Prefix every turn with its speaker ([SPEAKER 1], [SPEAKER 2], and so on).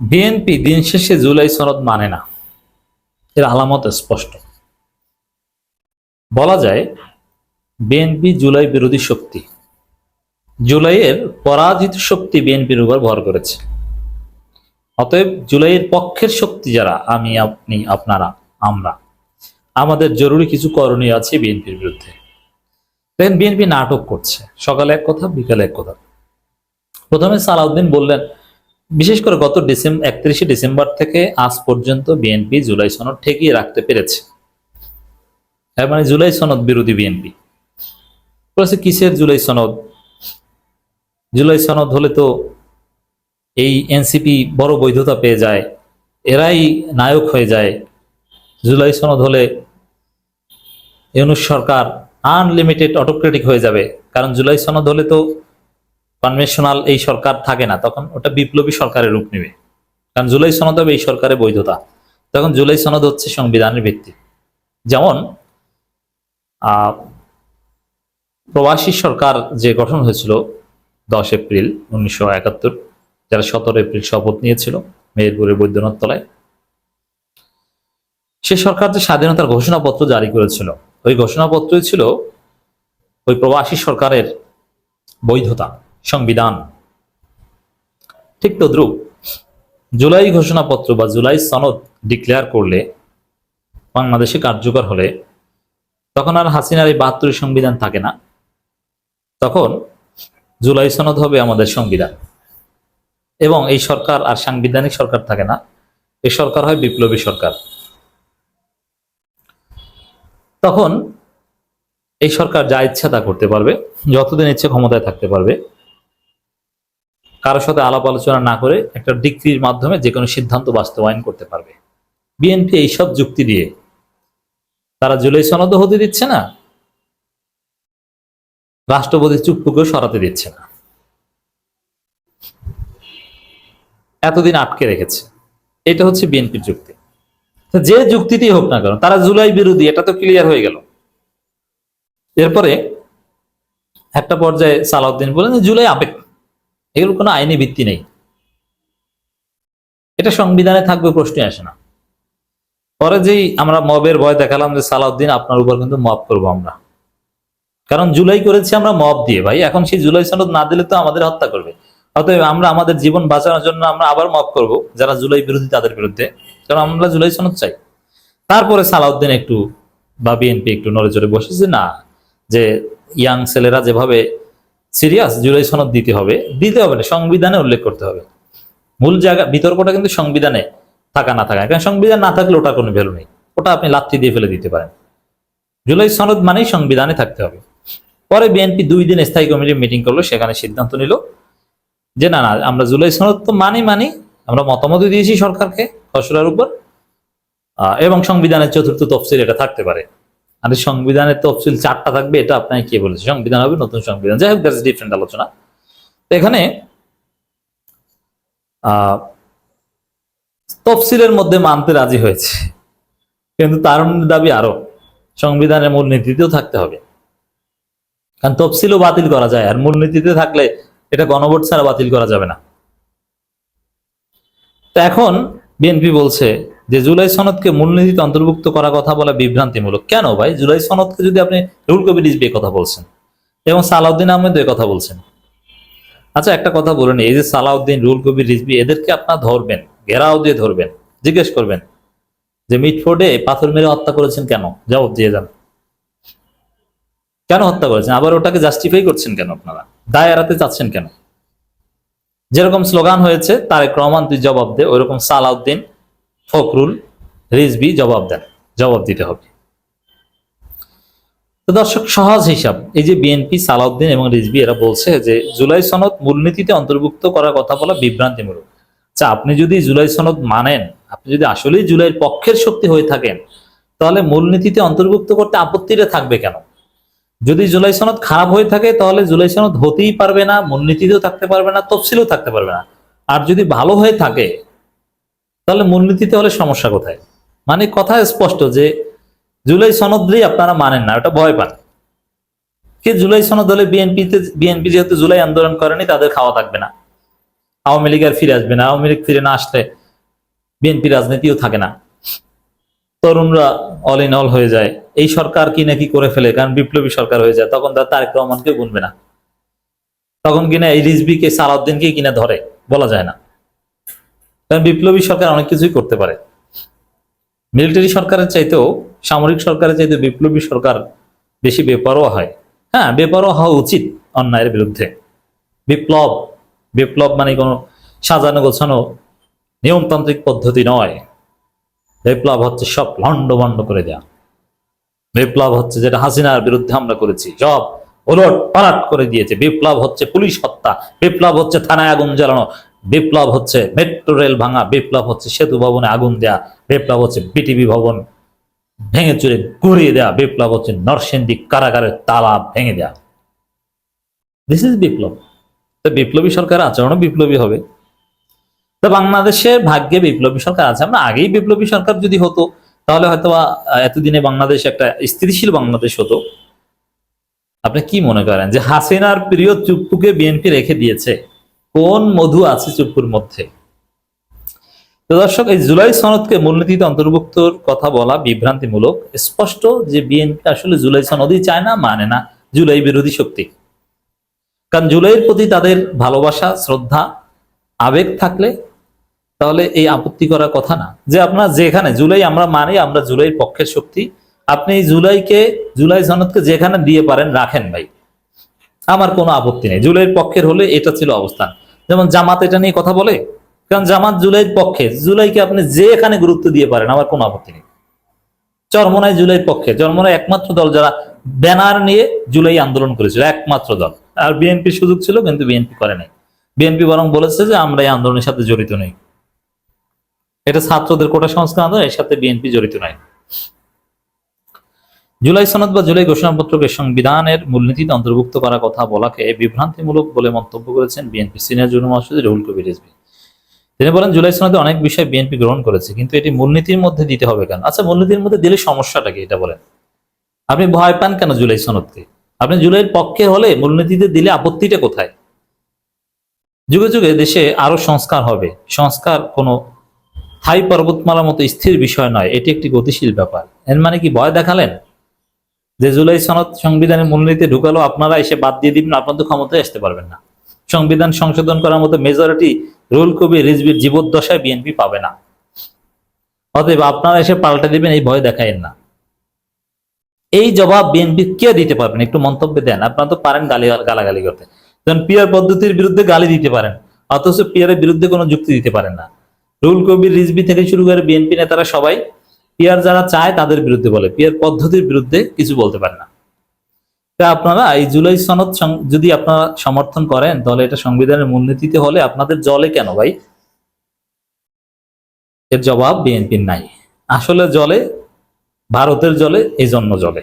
[SPEAKER 1] BNP দিন শেষে জুলাই সনদ মানে না। এর আলামত স্পষ্ট। বলা যায়, বিএনপি জুলাই বিরোধী শক্তি। জুলাইয়ের পরাজিত শক্তি বিএনপির উপর ভর করেছে। অতএব জুলাইয়ের পক্ষের শক্তি যারা, আমি, আপনি, আপনারা, আমরা, আমাদের জরুরি কিছু করণীয় আছে বিএনপির বিরুদ্ধে। দেখেন, বিএনপি নাটক করছে। সকালে এক কথা, বিকালে এক কথা। প্রথমে সালাউদ্দিন বললেন বিশেষ করে গত ডিসেম্বর একত্রিশে ডিসেম্বর থেকে আজ পর্যন্ত বিএনপি জুলাই সনদ ঠেকিয়ে রাখতে পেরেছে। এর মানে জুলাই সনদ বিরোধী বিএনপি বলেছে, কিসের জুলাই সনদ? জুলাই সনদ হলে তো এই এনসিপি বড় বৈধতা পেয়ে যায়, এরাই নায়ক হয়ে যায়। জুলাই সনদ হলে ইউনুস সরকার আনলিমিটেড অটোক্রেটিক হয়ে যাবে, কারণ জুলাই সনদ হলে তো কনভেনশনাল এই সরকার থাকে না, তখন ওটা বিপ্লবী সরকারের রূপ নেবে। কারণ জুলাই সনদ হবে এই সরকারের বৈধতা। তখন জুলাই সনদ হচ্ছে সংবিধানের ভিত্তি। যেমন প্রবাসী সরকার যে গঠন হয়েছিল দশ এপ্রিল উনিশশো একাত্তর, যারা সতেরো এপ্রিল শপথ নিয়েছিল মেহেরপুরের বৈদ্যনাথ তলায়, সে সরকার যে স্বাধীনতার ঘোষণাপত্র জারি করেছিল, ওই ঘোষণাপত্রই ছিল ওই প্রবাসী সরকারের বৈধতা। সংবিধান। ঠিক তদ্রুপ জুলাই ঘোষণাপত্র বা জুলাই সনদ ডিক্লেয়ার করলে বাংলাদেশে কার্যকর হলে তখন আর হাসিনার এই বাহাত্তর সংবিধান থাকে না। তখন জুলাই সনদ হবে আমাদের সংবিধান। এবং এই সরকার আর সাংবিধানিক সরকার থাকে না। এই সরকার হয় বিপ্লবী সরকার। তখন এই সরকার যা ইচ্ছা তা করতে পারবে, যতদিন ইচ্ছে ক্ষমতায় থাকতে পারবে কারোর সাথে আলাপ আলোচনা না করে একটা ডিগ্রির মাধ্যমে যে কোনো সিদ্ধান্ত বাস্তবায়ন করতে পারবে। বিএনপি এইসব যুক্তি দিয়ে তারা জুলাই সনদ হতে দিচ্ছে না, রাষ্ট্রপতি চুপ্পুকেও সরাতে দিচ্ছে না। এতদিন আটকে রেখেছে। এটা হচ্ছে বিএনপির যুক্তি। যে যুক্তিটি হোক না কেন, তারা জুলাই বিরোধী, এটা তো ক্লিয়ার হয়ে গেল। এরপরে একটা পর্যায়ে সালাউদ্দিন বলেন জুলাই আবেগ এগুলো কোনো আইনি ভিত্তি নেই। এটা সংবিধানে থাকবে, প্রশ্নই আসে না। পরে যেই আমরা মবের ভয় দেখালাম যে সালাউদ্দিন, আপনার উপর কিন্তু মব করব আমরা। কারণ জুলাই করেছি আমরা মব দিয়ে ভাই। এখন সেই জুলাই সনদ না দিলে তো আমাদের হত্যা করবে। অতএব আমরা আমাদের জীবন বাঁচানোর জন্য আমরা আবার মব করব, যারা জুলাই বিরোধী তাদের বিরুদ্ধে। কারণ আমরা জুলাই সনদ চাই। তারপরে সালাউদ্দিন একটু বা বিএনপি একটু নড়ে চড়ে বসেছে, না। যে ইয়াং ছেলেরা যেভাবে সিরিয়াস জুলাই সনদ দিতে হবে দিতে হবে না, সংবিধানে উল্লেখ করতে হবে। মূল জায়গা, বিতর্কটা কিন্তু সংবিধানে থাকা, না থাকা। কারণ সংবিধান না থাকলে ওটা কোনো ভ্যালু নেই। ওটা আপনি লাথি দিয়ে ফেলে দিতে পারেন। জুলাই সনদ মানেই সংবিধানে থাকতে হবে। পরে বিএনপি দুই দিন স্থায়ী কমিটির মিটিং করল, সেখানে সিদ্ধান্ত নিল যে, না না, আমরা জুলাই সনদ তো মানি মানি, আমরা মতামত দিয়েছি সরকারকে খসড়ার উপর এবং সংবিধানের চতুর্থ তফসিল এটা থাকতে পারে। আর সংবিধানের তফসিল চারটা থাকবে, এটা আপনাকে কে বলেছে? সংবিধান হবে, নতুন সংবিধান। যাই হোক দ্যাটস ডিফারেন্ট আলোচনা। এখানে তফসিলের মধ্যে মানতে রাজি হয়েছে। কিন্তু তার দাবি আরও, সংবিধানের মূলনীতিতেও থাকতে হবে। কারণ তফসিলও বাতিল করা যায়, আর মূলনীতিতে থাকলে এটা গণভোট ছাড়া বাতিল করা যাবে না। তো এখন বিএনপি বলছে যে জুলাই সনদকে মূলনীতিতে অন্তর্ভুক্ত করার কথা বলা বিভ্রান্তিমূলক। কেন ভাই? জুলাই সনদকে যদি আপনি রুল কবি রিজবি কথা বলছেন, এবং সালাউদ্দিন আহমেদ এ কথা বলছেন। আচ্ছা একটা কথা বলেন এই যে সালাউদ্দিন রুল কবি রিজবি এদেরকে আপনার ধরবেন, ঘেরাও দিয়ে ধরবেন, জিজ্ঞেস করবেন যে মিটফোর্ডে পাথর মেরে হত্যা করেছেন কেন? জবাব দিয়ে যান। কেন হত্যা করেছেন? আবার ওটাকে জাস্টিফাই করছেন কেন আপনারা? দায় এড়াতে চাচ্ছেন কেন? যেরকম স্লোগান হয়েছে, তারেক রহমান তুই জবাব দে, ওইরকম সালাউদ্দিন ফখরুল রিজবি জবাব দেন, জবাব দিতে হবে। তো দর্শক, সহজ হিসাব। এই যে বিএনপি সালাউদ্দিন এবং রিজবি এরা বলছে যে জুলাই সনদ মূলনীতিতে অন্তর্ভুক্ত করার কথা বলা বিভ্রান্তিমূলক। আচ্ছা আপনি যদি জুলাই সনদ মানেন, আপনি যদি আসলেই জুলাইয়ের পক্ষের শক্তি হয়ে থাকেন, তাহলে মূলনীতিতে অন্তর্ভুক্ত করতে আপত্তিটা থাকবে কেন? যদি জুলাই সনদ খারাপ হয়ে থাকে, তাহলে জুলাই সনদ হতেই পারবে না, মূলনীতিতেও থাকতে পারবে না, তফসিলও থাকতে পারবে না। আর যদি ভালো হয়ে থাকে তাহলে মূলনীতিতে হলে সমস্যা কোথায়? মানে কথা স্পষ্ট যে জুলাই সনদই আপনারা মানেন না, ওটা ভয় পান। কে জুলাই সনদ হলে বিএনপিতে, বিএনপি যেহেতু জুলাই আন্দোলন করেনি, তাদের খাওয়া থাকবে না। আওয়ামী লীগ আর ফিরে আসবে না, আওয়ামী লীগ ফিরে না আসলে বিএনপি রাজনীতিও থাকে না। তরুণরা অল ইন অল হয়ে যায়। এই সরকার কি নাকি করে ফেলে, কারণ বিপ্লবী সরকার হয়ে যায়, তখন তার তারেক রহমানকে গুনবে না। তখন কিনা এই রিজবিকে সালাউদ্দিনকে কিনা ধরে, বলা যায় না। কারণ বিপ্লবী সরকার অনেক কিছুই করতে পারে। মিলিটারি সরকারের চাইতেও, সামরিক সরকারের চাইতে বিপ্লবী সরকার বেশি বেপরোয়া হয়। হ্যাঁ বেপরোয়া হওয়া উচিত অন্যায়ের বিরুদ্ধে। বিপ্লব বিপ্লব মানে কোনো সাজানো গোছানো নিয়মতান্ত্রিক পদ্ধতি নয়। বিপ্লব হচ্ছে সব লন্ড বন্ড করে দেয়া। বিপ্লব হচ্ছে যেটা হাসিনার বিরুদ্ধে আমরা করেছি, সব ওলট পালাট করে দিয়েছে। বিপ্লব হচ্ছে পুলিশ হত্যা, বিপ্লব হচ্ছে থানায় আগুন জ্বালানো বিপ্লব হচ্ছে মেট্রো রেল ভাঙা বিপ্লব হচ্ছে, সেতু ভবনে আগুন দেয়া বিপ্লব হচ্ছে বিটিভি ভবন ভেঙে চুরে গড়িয়ে দেয়া বিপ্লব হচ্ছে, নরসিংদী কারাগারের তালা ভেঙে দেয়া। দিস ইজ বিপ্লব। বিপ্লবী সরকার আচরণও বিপ্লবী হবে। তো বাংলাদেশের ভাগ্যে বিপ্লবী সরকার আছে। আমরা আগেই বিপ্লবী সরকার যদি হতো, তাহলে হয়তো এতদিনে বাংলাদেশ একটা স্থিতিশীল বাংলাদেশ হতো। আপনি কি মনে করেন যে হাসিনার প্রিয় চুপ্পুকে বিএনপি রেখে দিয়েছে? কোন মধু আছে চুপ্পুর মধ্যে? তো দর্শক, এই জুলাই সনদকে মূলনীতিতে অন্তর্ভুক্তর কথা বলা বিভ্রান্তিমূলক। স্পষ্ট যে বিএনপি আসলে জুলাই সনদই চায় না মানে না জুলাই বিরোধী শক্তি। কারণ জুলাইয়ের প্রতি তাদের ভালোবাসা, শ্রদ্ধা, আবেগ থাকলে তাহলে এই আপত্তি করার কথা না। যে আপনার যেখানে, জুলাই আমরা মানি, আমরা জুলাইয়ের পক্ষের শক্তি। আপনি জুলাইকে, জুলাই সনদকে যেখানে দিয়ে পারেন, রাখেন ভাই। আমার কোনো আপত্তি নেই। জুলাইয়ের পক্ষের হলে এটা ছিল অবস্থান। যেমন জামাত এটা নিয়ে কথা বলে, কারণ জামাত জুলাইয়ের পক্ষে, জুলাইকে আপনি যেখানে গুরুত্ব দিয়ে পারেন, আমার কোনো আপত্তি নেই। চরমনায় জুলাইয়ের পক্ষে, চরমনায় একমাত্র দল যারা ব্যানার নিয়ে জুলাই আন্দোলন করেছিল, একমাত্র দল। আর বিএনপি সুযোগ ছিল, কিন্তু বিএনপি করে নাই। বিএনপি বরং বলেছে যে আমরা এই আন্দোলনের সাথে জড়িত নই। এটা ছাত্রদের কোটা সংস্কার আন্দোলন, এর সাথে বিএনপি জড়িত নয়। জুলাই সনদ বা জুলাই ঘোষণাপত্রকে সংবিধানের মূলনীতিতে অন্তর্ভুক্ত করার কথা বলাকে বিভ্রান্তিমূলক বলে মন্তব্য করেছেন বিএনপি সিনিয়র যুগ্ম মহাসচিব রুহুল কবির রিজভী। তিনি বলেন, জুলাই সনদে অনেক বিষয় বিএনপি গ্রহণ করেছে, কিন্তু এটি মূলনীতির মধ্যে দিতে হবে কেন? আচ্ছা মূলনীতির মধ্যে দিলে সমস্যাটা কি? এটা বলেন। আপনি ভয় পান কেন জুলাই সনদকে? আপনি জুলাইয়ের পক্ষে হলে মূলনীতিতে দিলে আপত্তিটা কোথায়? যুগে যুগে দেশে আরও সংস্কার হবে। সংস্কার কোনো থাই পর্বতমালার মতো স্থির বিষয় নয়, এটি একটি গতিশীল ব্যাপার। এর মানে কি ভয় দেখালেন? যে জুলাই সনদ সংবিধানের মূলনীতি ঢুকালো, আপনারা এসে বাদ দিয়ে দিবেন, আপনার তো ক্ষমতায় আসতে পারবেন না। সংবিধান সংশোধন করার মতো মেজরিটি রুল কবি রিজবির জীবদ্দশায় বিএনপি পাবে না। অতএব আপনারা এসে পাল্টে দিবেন, এই ভয় দেখায়েন না। এই জবাব বিএনপি কে দিতে পারবেন? একটু মন্তব্য দেন, আপনারা তো পারেন গালি, গালাগালি করতে। যেমন পিয়ার পদ্ধতির বিরুদ্ধে গালি দিতে পারেন, অথচ পিয়ারের বিরুদ্ধে কোনো যুক্তি দিতে পারেন না। রুল কবির রিজবি থেকে শুরু করে বিএনপি নেতারা সবাই পিয়ার যারা চায় তাদের বিরুদ্ধে বলে। পিয়ার পদ্ধতির বিরুদ্ধে কিছু বলতে পারে না। তা আপনারা এই জুলাই সনদ যদি আপনারা সমর্থন করেন, তাহলে এটা সংবিধানের মূলনীতিতে হলে আপনাদের জলে কেন ভাই? এর জবাব বিএনপির নাই। আসলে জলে, ভারতের জলে এই জন্য জলে।